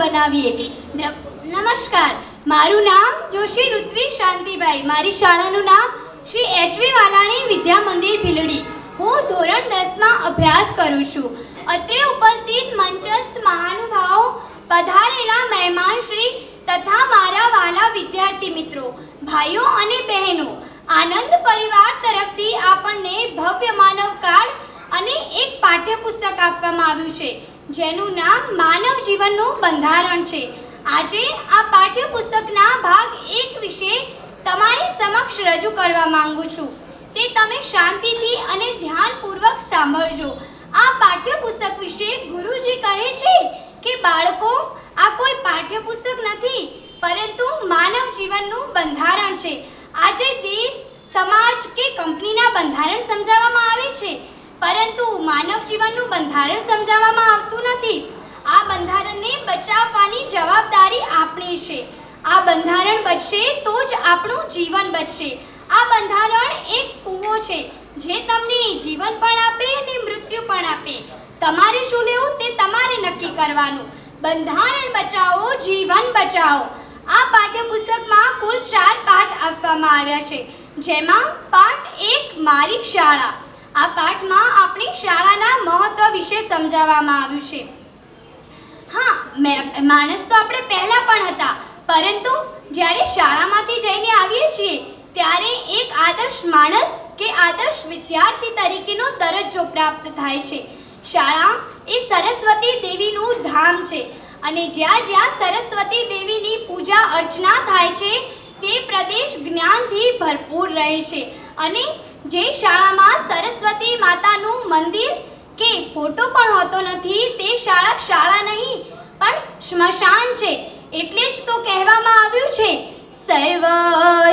બનાવીએ. નમસ્કાર. મારું નામ જોશી ઋત્વી શાંતિભાઈ. મારી શાળાનું નામ શ્રી એચવી વાલાણી વિદ્યા મંદિર ભીલડી. હું ધોરણ દસમાં અભ્યાસ કરું છું. અત્રે ઉપસ્થિત મંચસ્થ મહાનુભાવો, પધારેલા મહેમાન શ્રી તથા મારા વાલા વિદ્યાર્થી મિત્રો, ભાઈઓ અને બહેનો, આનંદ પરિવાર તરફથી આપણને ભવ્ય માનવ કાર્ડ અને એક પાઠ્યપુસ્તક આપવામાં આવ્યું છે. જેનું નામ માનવ જીવનનું બંધારણ છે. આજે આ પાઠ્યપુસ્તકના ભાગ એક વિશે તમારી સમક્ષ રજૂ કરવા માંગુ છું. તે તમે શાંતિથી અને ધ્યાનપૂર્વક સાંભળજો. આ પાઠ્યપુસ્તક વિશે ગુરુજી કહે છે કે બાળકો, આ કોઈ પાઠ્યપુસ્તક નથી, પરંતુ માનવ જીવનનું બંધારણ છે. આજે દેશ, સમાજ કે કંપનીના બંધારણ છે પરંતુ માનવ જીવનનું બંધારણ સમજાવવામાં આવતું નથી. આ બંધારણને બચાવવાની જવાબદારી આપણી છે. આ બંધારણ બચશે તો જ આપણું જીવન બચશે. આ બંધારણ એક કૂવો છે, જે તમને જીવન પણ આપે અને મૃત્યુ પણ આપે. તમારે શું લેવું તે તમારે નક્કી કરવાનું. બંધારણ બચાવો, જીવન બચાવો. આ પાઠ્યપુસ્તકમાં કુલ ચાર પાઠ આપવામાં આવ્યા છે. જેમાં પાઠ એક મારી શાળા આ પાઠમાં આપણી શાળાના મહત્વ વિશે સમજાવવામાં આવ્યું છે. હા માણસ તો આપણે પહેલા પણ હતા, પરંતુ જ્યારે શાળામાંથી જઈને આવીએ છીએ, ત્યારે એક આદર્શ માણસ કે આદર્શ વિદ્યાર્થી તરીકેનો દરજ્જો પ્રાપ્ત થાય છે. શાળા એ સરસ્વતી દેવીનું ધામ છે અને જ્યાં જ્યાં સરસ્વતી દેવીની પૂજા અર્ચના થાય છે, તે પ્રદેશ જ્ઞાનથી ભરપૂર રહે છે અને જે શાળામાં સરસ્વતી માતાનું મંદિર કે ફોટો પણ હોતો નથી, તે શાળા શાળા નહીં, પણ સ્મશાન છે. એટલે જ તો કહેવામાં આવ્યું છે, સર્વ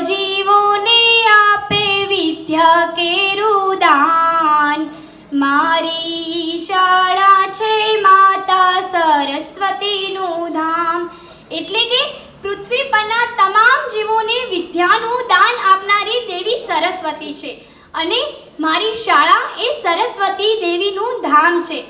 જીવોને આપે વિદ્યા કેરું દાન મારી શાળા છે માતા સરસ્વતીનું ધામ. એટલે કે પૃથ્વી પરના તમામ જીવોને વિદ્યાનું દાન આપનારી દેવી સરસ્વતી છે. અને મારી શાળા એ સરસ્વતી દેવીનું ધામ છે.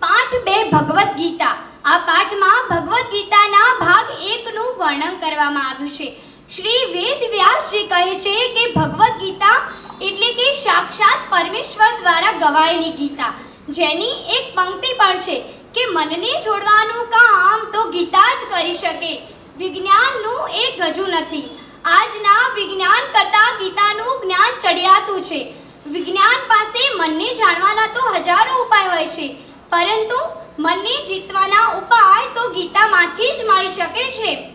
પાઠ બે ભગવદ્ ગીતા. આ પાઠમાં ભગવદ્ ગીતાના ભાગ એકનું વર્ણન કરવામાં આવ્યું છે. શ્રી વેદ વ્યાસજી કહે છે કે ભગવદ્ ગીતા એટલે કે સાક્ષાત પરમેશ્વર દ્વારા ગવાયેલી ગીતા. જેની એક પંક્તિ પણ છે કે મનને જોડવાનું કામ તો ગીતા જ કરી શકે. વિજ્ઞાનનું એ ગજુ નથી. આજના વિજ્ઞાન કરતાં ગીતાનું જ્ઞાન ચડિયાતું છે. વિજ્ઞાન પાસે મનને જાણવાના તો હજારો ઉપાય હોય છે. પરંતુ મનને જીતવાના ઉપાય તો ગીતામાંથી જ મળી શકે છે.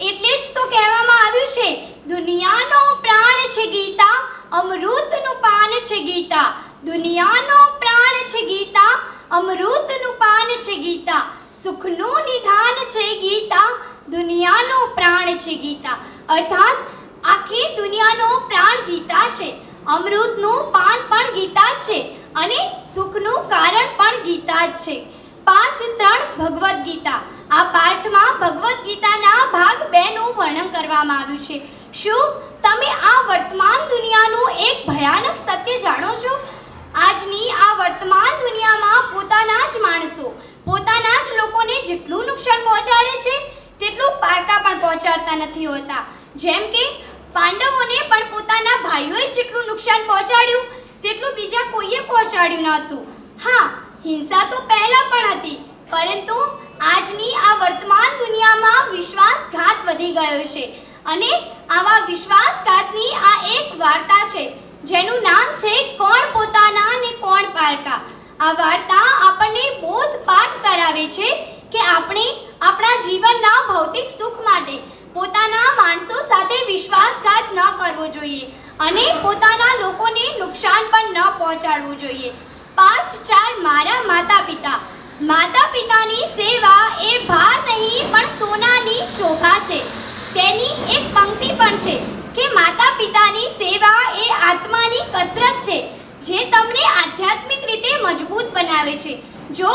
એટલે જ તો કહેવામાં આવ્યું છે, દુનિયાનો પ્રાણ છે ગીતા, અમૃતનું પાન છે ગીતા. દુનિયાનો પ્રાણ છે ગીતા, અમૃતનું પાન છે ગીતા. સુખનું નિધાન છે ગીતા દુનિયાનો પ્રાણ છે ગીતા. અર્થાત, આખી દુનિયાનો પ્રાણ ગીતા છે. અમૃતનું પાન પણ ગીતા છે અને સુખનું કારણ પણ ગીતા જ છે. પાઠ ત્રણ ભગવદ્ ગીતા. આ પાઠમાં ભગવદ્ ગીતાના ભાગ બે નું વર્ણન કરવામાં આવ્યું છે. શું તમે આ વર્તમાન દુનિયાનું એક ભયાનક સત્ય જાણો છો? આજની આ વર્તમાન દુનિયામાં પોતાના જ માણસો, પોતાના જ લોકોને જેટલું નુકસાન પહોંચાડે છે તેટલું પારકા પણ પહોંચાડતા નથી હોતા. જેમ કે, પાંડવોને પણ પોતાના ભાઈઓએ જેટલું નુકસાન પહોંચાડ્યું, તેટલું બીજા કોઈએ પહોંચાડ્યું નહોતું હા, હિંસા તો પહેલા પણ હતી, પરંતુ આજની આ વર્તમાન દુનિયામાં વિશ્વાસઘાત વધી ગયો છે. અને આવા વિશ્વાસઘાતની આ એક વાર્તા છે, જેનું નામ છે કોણ પોતાના અને કોણ પારકા. આ વાર્તા આપણને બોધ પાઠ કરાવે છે કે આપણે આપણા જીવનના ભૌતિક સુખ માટે પોતાના માણસો સાથે વિશ્વાસઘાત ન કરવો જોઈએ અને પોતાના લોકોને નુકસાન પણ ન પહોંચાડવું જોઈએ. પાઠ ચાર મારા માતા પિતા માતા પિતાની સેવા એ ભાર નહીં, પણ સોનાની શોભા છે. તેની એક પંક્તિ પણ છે કે માતા પિતાની સેવા એ આત્માની કસરત છે, જે તમને આધ્યાત્મિક રીતે મજબૂત બનાવે છે. જો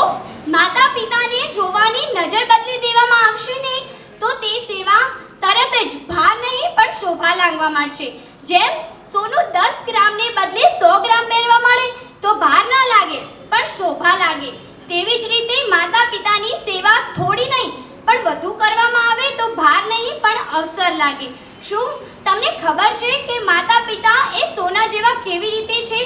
માતા પિતાને જોવાની નજર બદલી દેવામાં આવશે ને, તો તે સેવા તરત જ ભાર નહીં, પણ શોભા લાગવા મળશે જેમ સોનું દસ ગ્રામને બદલે સો ગ્રામ પહેરવા મળે, તો ભાર ના લાગે, પણ શોભા લાગે. તેવી જ રીતે માતા પિતાની સેવા થોડી નહીં, પણ વધુ કરવામાં આવે તો ભાર નહીં, પણ અવસર લાગે. શું તમને ખબર છે કે માતા પિતા એ સોના જેવા કેવી રીતે છે?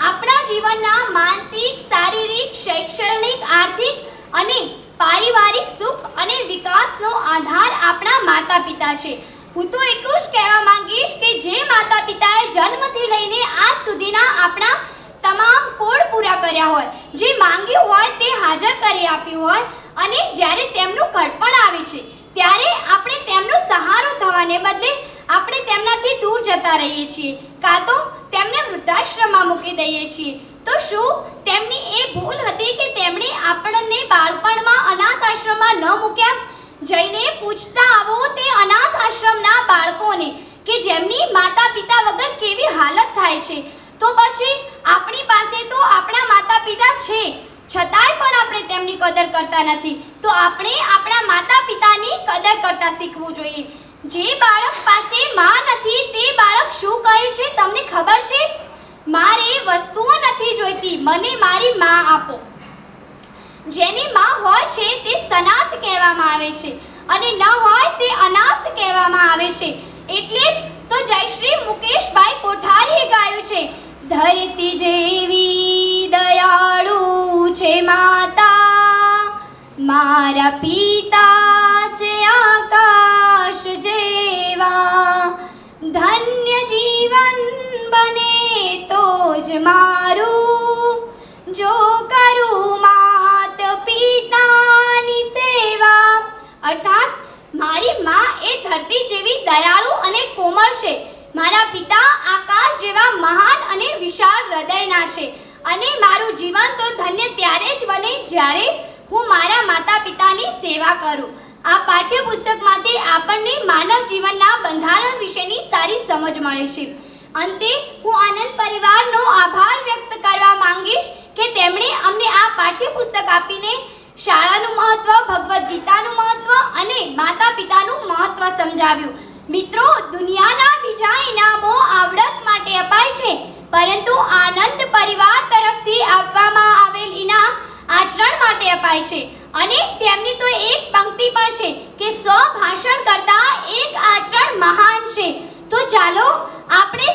આપણા જીવનના માનસિક, શારીરિક, શૈક્ષણિક, આર્થિક અને પારિવારિક સુખ અને વિકાસનો આધાર આપણા માતા પિતા છે. હું તો એટલું જ કહેવા માંગીશ કે જે માતા પિતાએ જન્મથી લઈને આજ સુધીના આપણા તમામ કોડ પૂરા કર્યા હોય, જે માંગ્યું હોય તે હાજર કરી આપ્યું હોય અને જ્યારે તેમનું ઘડપણ આવે છે, ત્યારે આપણે તેમનો સહારો થવાને બદલે આપણે તેમનાથી દૂર જતા રહીએ છીએ. કાં તો તેમને વૃદ્ધાશ્રમમાં મૂકી દઈએ છીએ. તો શું? તેમની એ ભૂલ હતી કે તેમણે આપણને બાળપણમાં અનાથ આશ્રમમાં ન મૂક્યા? જઈને પૂછતા આવો તે અનાથ આશ્રમના બાળકોને કે જેમની માતા પિતા વગર કેવી હાલત થાય છે? તો પછી આપણી પાસે તો આપણા માતા પિતા છે. છતાંય પણ આપણે તેમની કદર કરતા નથી. તો આપણે આપણા માતા પિતાની કદર કરતા શીખવું જોઈએ. જે બાળક પાસે માં નથી, તે બાળક શું કહે છે? તમને ખબર છે? મારે વસ્તુઓ નથી જોઈતી. મને મારી માં આપો. જેની માં હોય છે, તે સનાથ કહેવામાં આવે છે અને ન હોય, તે અનાથ કહેવામાં આવે છે. એટલે તો જયશ્રી મુકેશભાઈ કોઠારીએ ગાયું છે, ધરતી જેવી દયાળુ છે માતા, મારા પિતા જીવન બને તો જ મારું. જો કરું માત પિતાની સેવા. અર્થાત, મારી માં એ ધરતી જેવી દયાળુ અને કોમળ છે. મારા પિતા આકાશ જેવા મહાન અને વિશાળ હૃદયના છે. અને મારું જીવન તો ધન્ય ત્યારે જ બને જ્યારે હું મારા માતા પિતાની સેવા કરું. આ પાઠ્યપુસ્તકમાંથી આપણને માનવ જીવનના બંધારણ વિશેની સારી સમજ મળે છે. અંતે, હું આનંદ પરિવારનો આભાર વ્યક્ત કરવા માંગીશ કે તેમણે અમને આ પાઠ્યપુસ્તક આપીને શાળાનું મહત્વ, ભગવદ્ ગીતાનું મહત્વ અને માતા પિતાનું મહત્વ સમજાવ્યું. મિત્રો, દુનિયાના બીજા ઇનામો આવડત માટે અપાય છે, પરંતુ આનંદ પરિવાર તરફથી આપવામાં આવેલ ઇનામ આચરણ માટે અપાય છે. અને તેમની તો એક પંક્તિ પણ છે કે સો ભાષણ કરતા એક આચરણ મહાન છે. તો ચાલો આપણે